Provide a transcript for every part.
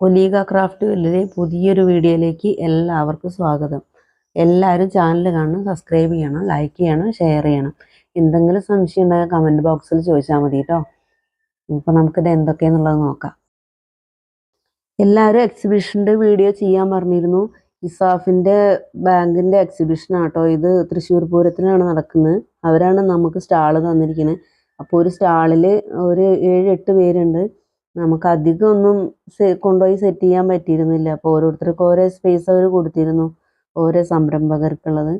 കൊലീഗ craft പുതിയൊരു വീഡിയോയിലേക്ക് എല്ലാവർക്കും സ്വാഗതം. എല്ലാവരും ചാനൽ കാണണം സബ്സ്ക്രൈബ് ചെയ്യണം ലൈക്ക് ചെയ്യണം ഷെയർ ചെയ്യണം. എന്തെങ്കിലും സംശയം ഉണ്ടെങ്കിൽ കമന്റ് ബോക്സിൽ ചോദിച്ചാൽ മതി കേട്ടോ ഇപ്പോൾ നമുക്കിത് എന്തൊക്കെയെന്നുള്ളത് നോക്കാം. എല്ലാവരും എക്സിബിഷന്റെ വീഡിയോ ചെയ്യാൻ പറഞ്ഞിരുന്നു. ഇസാഫിന്റെ ബാങ്കിന്റെ എക്സിബിഷനാണ് കേട്ടോ ഇത് തൃശ്ശൂർ പൂരത്തിനാണ് നടക്കുന്നത്. അവരാണ് നമുക്ക് സ്റ്റാൾ തന്നിരിക്കുന്നത്. അപ്പോൾ ഒരു സ്റ്റാളിൽ ഒരു ഏഴ് എട്ട് പേരുണ്ട്. നമുക്ക് അധികം ഒന്നും കൊണ്ടുപോയി സെറ്റ് ചെയ്യാൻ പറ്റിയിരുന്നില്ല. അപ്പോൾ ഓരോരുത്തർക്ക് ഓരോ സ്പേസ് അവർ കൊടുത്തിരുന്നു. ഓരോ സംരംഭകർക്കുള്ളത്.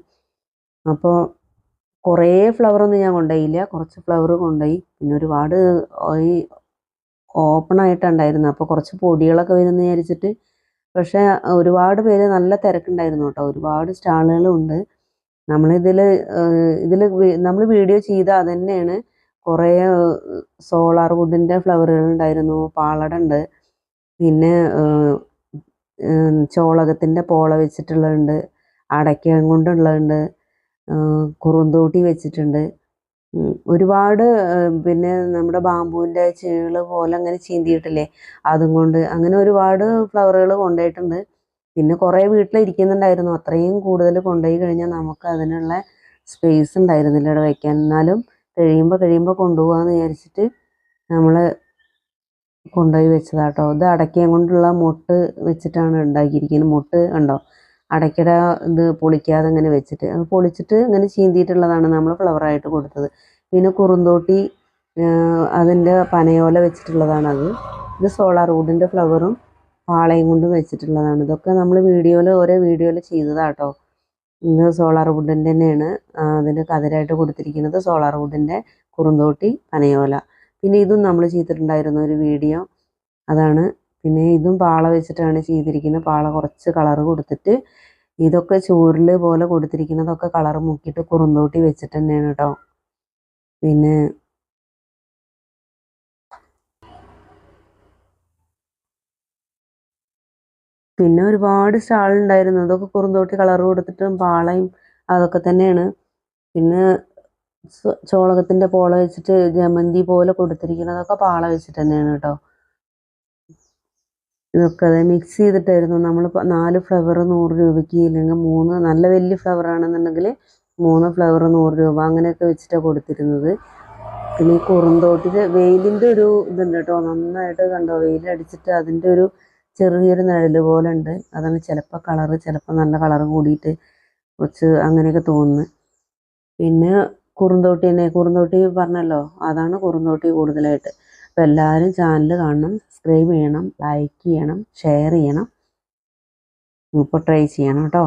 അപ്പോൾ കുറേ ഫ്ലവർ ഒന്നും ഞാൻ കൊണ്ടുപോയില്ല. കുറച്ച് ഫ്ലവർ കൊണ്ടുപോയി. പിന്നെ ഒരുപാട് ഈ ഓപ്പൺ ആയിട്ടുണ്ടായിരുന്നു. അപ്പോൾ കുറച്ച് പൊടികളൊക്കെ വരുമെന്ന് വിചാരിച്ചിട്ട്. പക്ഷേ ഒരുപാട് പേര് നല്ല തിരക്കുണ്ടായിരുന്നു കേട്ടോ. ഒരുപാട് സ്റ്റാളുകളുണ്ട്. നമ്മളിതിൽ ഇതിൽ നമ്മൾ വീഡിയോ ചെയ്ത അത് തന്നെയാണ് കുറേ സോളാർ വുഡിന്റെ ഫ്ലവറുകൾ ഉണ്ടായിരുന്നു പാളട ഉണ്ട് പിന്നെ ചോളകത്തിന്റെ പോള വെച്ചിട്ടുള്ളതുണ്ട്. അടയ്ക്കം കൊണ്ടുള്ളതുണ്ട്. കുറുന്തോട്ടി വെച്ചിട്ടുണ്ട്. ഒരുപാട് പിന്നെ നമ്മുടെ ബാമ്പുവിന്റെ ചീൾ പോലെ അങ്ങനെ ചീന്തിയിട്ടില്ലേ? അതും കൊണ്ട് അങ്ങനെ ഒരുപാട് ഫ്ലവറുകൾ കൊണ്ടുപോയിട്ടുണ്ട് പിന്നെ കുറേ വീട്ടിലിരിക്കുന്നുണ്ടായിരുന്നു. അത്രയും കൂടുതൽ കൊണ്ടുപോയി കഴിഞ്ഞാൽ നമുക്ക് അതിനുള്ള സ്പേസ് ഉണ്ടായിരുന്നില്ല ഇവിടെ വയ്ക്കാൻ എന്നാലും കഴിയുമ്പോൾ കഴിയുമ്പോൾ കൊണ്ടുപോകാമെന്ന് വിചാരിച്ചിട്ട് നമ്മൾ കൊണ്ടുപോയി വെച്ചതാട്ടോ. ഇത് അടയ്ക്കയും കൊണ്ടുള്ള മുട്ട് വെച്ചിട്ടാണ് ഉണ്ടാക്കിയിരിക്കുന്നത്. മൊട്ട് ഉണ്ടോ അടയ്ക്കട ഇത് പൊളിക്കാതെ ഇങ്ങനെ വെച്ചിട്ട്. അത് പൊളിച്ചിട്ട് ഇങ്ങനെ ചീന്തിയിട്ടുള്ളതാണ് നമ്മൾ ഫ്ലവറായിട്ട് കൊടുത്തത്. പിന്നെ കുറുന്തോട്ടി അതിന്റെ പനയോല വെച്ചിട്ടുള്ളതാണ് അത് ഇത് സോളാർ വുഡിന്റെ ഫ്ലവറും പാളയും കൊണ്ടും വെച്ചിട്ടുള്ളതാണ്. ഇതൊക്കെ നമ്മൾ വീഡിയോയിൽ ഓരോ വീഡിയോയിൽ ചെയ്തതാട്ടോ. ഇത് സോളാർ വുഡിന്റെ തന്നെയാണ് അതിന് കതിരായിട്ട് കൊടുത്തിരിക്കുന്നത് സോളാർ വുഡിന്റെ കുറുന്തോട്ടി പനയോല. പിന്നെ ഇതും നമ്മൾ ചെയ്തിട്ടുണ്ടായിരുന്നു ഒരു വീഡിയോ. അതാണ്. പിന്നെ ഇതും പാള വെച്ചിട്ടാണ് ചെയ്തിരിക്കുന്നത്. പാള കുറച്ച് കളർ കൊടുത്തിട്ട് ഇതൊക്കെ ചൂരിൽ പോലെ കൊടുത്തിരിക്കുന്നതൊക്കെ കളർ മുക്കിയിട്ട് കുറുന്തോട്ടി വെച്ചിട്ട് തന്നെയാണ് കേട്ടോ പിന്നെ പിന്നെ ഒരുപാട് സ്റ്റാൾ ഉണ്ടായിരുന്നു. അതൊക്കെ കുറുന്തോട്ടി കളർ കൊടുത്തിട്ടും പാളയും അതൊക്കെ തന്നെയാണ്. പിന്നെ ചോളകത്തിന്റെ പോള വെച്ചിട്ട് ജമന്തി പോലെ കൊടുത്തിരിക്കുന്നതൊക്കെ പാള വെച്ചിട്ട് തന്നെയാണ് കേട്ടോ. ഇതൊക്കെ അതെ മിക്സ് ചെയ്തിട്ടായിരുന്നു. നമ്മൾ നാല് ഫ്ലവർ നൂറ് രൂപയ്ക്ക് ഇല്ലെങ്കിൽ മൂന്ന് നല്ല വലിയ ഫ്ലവർ ആണെന്നുണ്ടെങ്കിൽ മൂന്ന് ഫ്ലവർ നൂറ് രൂപ അങ്ങനെയൊക്കെ വെച്ചിട്ടാണ് കൊടുത്തിരുന്നത്. പിന്നെ ഈ കുറുന്തോട്ടിൽ വെയിലിന്റെ ഒരു ഇതുണ്ട് കേട്ടോ. നന്നായിട്ട് കണ്ടോ? വെയിലടിച്ചിട്ട് അതിന്റെ ഒരു ചെറിയൊരു നിഴൽ പോലെ ഉണ്ട് അതാണ് ചിലപ്പോൾ കളറ് ചിലപ്പോൾ നല്ല കളറ് കൂടിയിട്ട് കുറച്ച് അങ്ങനെയൊക്കെ തോന്നുന്നു. പിന്നെ കുറുന്തോട്ടി തന്നെ. കുറുന്തോട്ടി പറഞ്ഞല്ലോ അതാണ് കുറുന്തോട്ടി കൂടുതലായിട്ട്. അപ്പോൾ എല്ലാവരും ചാനൽ കാണണം. സബ്സ്ക്രൈബ് ചെയ്യണം ലൈക്ക് ചെയ്യണം ഷെയർ ചെയ്യണം. ഇപ്പോൾ ട്രൈ ചെയ്യണം കേട്ടോ.